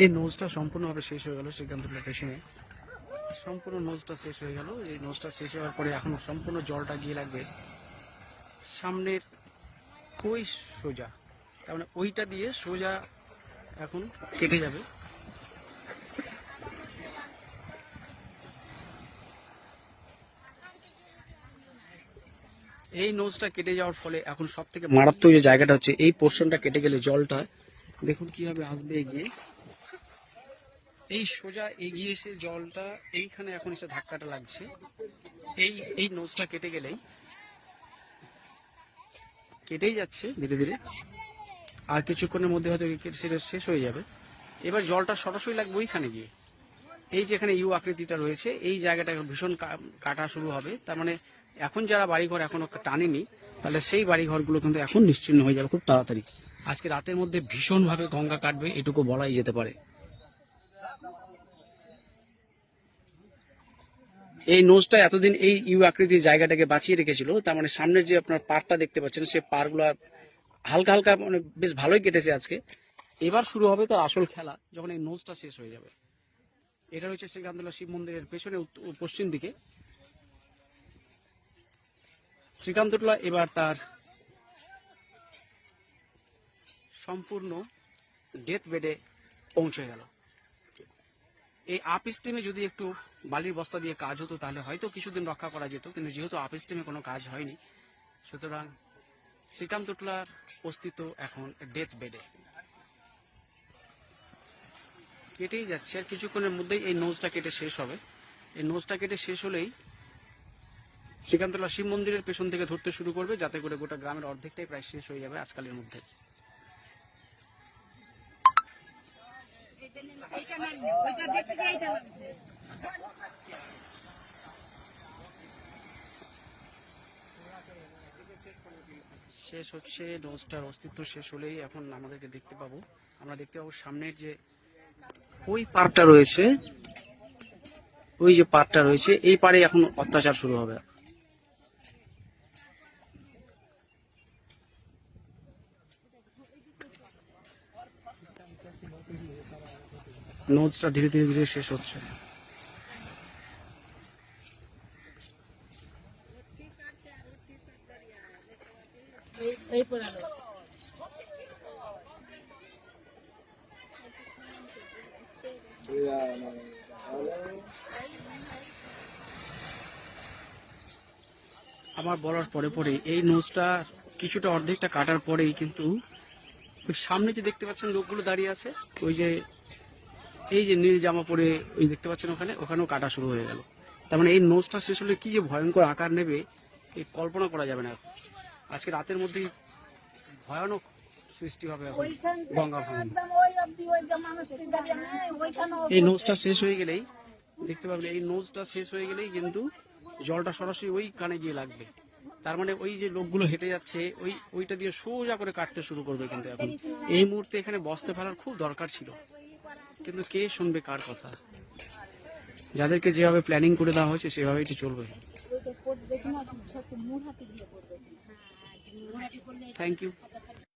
এই নোজটা সম্পূর্ণভাবে শেষ হয়ে গেল শ্রীকান্তপুরের পেছনে সম্পূর্ণ নোজটা শেষ হয়ে গেল। এই নোজটা শেষ হওয়ার পরে এখন সম্পূর্ণ জলটা গিয়ে লাগবে। সামনের ওই সোজা, তার মানে ওইটা দিয়ে সোজা এখন কেটে যাবে। এই নোজটা কেটে যাওয়ার ফলে এখন সব থেকে মারাত্মক যে জায়গাটা হচ্ছে, এই পোর্শনটা কেটে গেলে জলটা, দেখুন কীভাবে আসবে এগিয়ে। এই সোজা এগিয়ে এসে জলটা এইখানে এখন এসে ধাক্কাটা লাগছে। এই এই নোজটা কেটে গেলেই কেটেই যাচ্ছে ধীরে ধীরে। আর কিছুক্ষণের মধ্যে হয়তো সেটা শেষ হয়ে যাবে। এবার জলটা সরাসরি লাগবে ওইখানে গিয়ে। এই যেখানে ইউ আকৃতিটা রয়েছে, এই জায়গাটা এখন ভীষণ কাটা শুরু হবে। তার মানে এখন যারা বাড়িঘর এখনও টানেনি, তাহলে সেই বাড়িঘরগুলো কিন্তু এখন নিশ্চিন্ন হয়ে যাবে খুব তাড়াতাড়ি। আজকে রাতের মধ্যে ভীষণভাবে গঙ্গা কাটবে, এটুকু বলাই যেতে পারে। এই নোজটা এতদিন এই ইউ আকৃতির জায়গাটাকে বাঁচিয়ে রেখেছিল, তার মানে সামনের যে আপনার পারটা দেখতে পাচ্ছেন, সে পারগুলো হালকা হালকা মানে বেশ ভালোই কেটেছে আজকে। এবার শুরু হবে তার আসল খেলা, যখন এই নোজটা শেষ হয়ে যাবে। এটা হচ্ছে শ্রীকান্তলা শিব মন্দিরের পেছনে পশ্চিম দিকে। শ্রীকান্তলা এবার তার সম্পূর্ণ ডেথ বেডে পৌঁছে গেল। এই আপ স্টিমে যদি একটু বালির বস্তা দিয়ে কাজ হতো, তাহলে হয়তো কিছুদিন রক্ষা করা যেত, কিন্তু যেহেতু আপ স্টিমে কোনো কাজ হয়নি, সুতরাং শ্রীকান্ত টুলার অস্তিত্ব এখন ডেথ বেডে কেটেই যাচ্ছে, আর কিছুক্ষণের মধ্যেই এই নোজটা কেটে শেষ হবে। এই নোজটা কেটে শেষ হলেই শ্রীকান্তলা শিব মন্দিরের পেছন থেকে ধরতে শুরু করবে, যাতে করে গোটা গ্রামের অর্ধেকটাই প্রায় শেষ হয়ে যাবে আজকালের মধ্যে। শেষ হচ্ছে নোজটার অস্তিত্ব শেষ হলেই এখন আমাদেরকে দেখতে পাবো। আমরা দেখতে পাবো সামনের যে ওই পার্কটা রয়েছে, ওই যে পার্কটা রয়েছে, এই পারে এখন অত্যাচার শুরু হবে। নোজটা ধীরে ধীরে ধীরে শেষ হচ্ছে। আমার বলার পরে পরে এই নোজটা কিছুটা অর্ধেকটা কাটার পরেই কিন্তু সামনে যে দেখতে পাচ্ছেন লোকগুলো দাঁড়িয়ে আছে, ওই যে এই যে নীল জামা পরে ওই দেখতে পাচ্ছেন ওখানে, ওখানেও কাটা শুরু হয়ে গেল। তার মানে এই নোজটা শেষ হলে কি যে ভয়ঙ্কর আকার নেবে এই কল্পনা করা যাবে না। আজকে রাতের মধ্যেই ভয়ানক সৃষ্টি হবে গঙ্গা এই নোজটা শেষ হয়ে গেলেই, দেখতে পাবেন, এই নোজটা শেষ হয়ে গেলেই কিন্তু জলটা সরাসরি ওই কানে গিয়ে লাগবে। তার মানে ওই যে লোকগুলো হেঁটে যাচ্ছে ওই ওইটা দিয়ে সোজা করে কাটতে শুরু করবে কিন্তু এখন। এই মুহূর্তে এখানে বসতে ফেলার খুব দরকার ছিল। কিন্তু কে শুনবে কার কথা? যাদেরকে যেভাবে প্ল্যানিং করে দেওয়া হয়েছে সেভাবেই তো চলবে। Thank you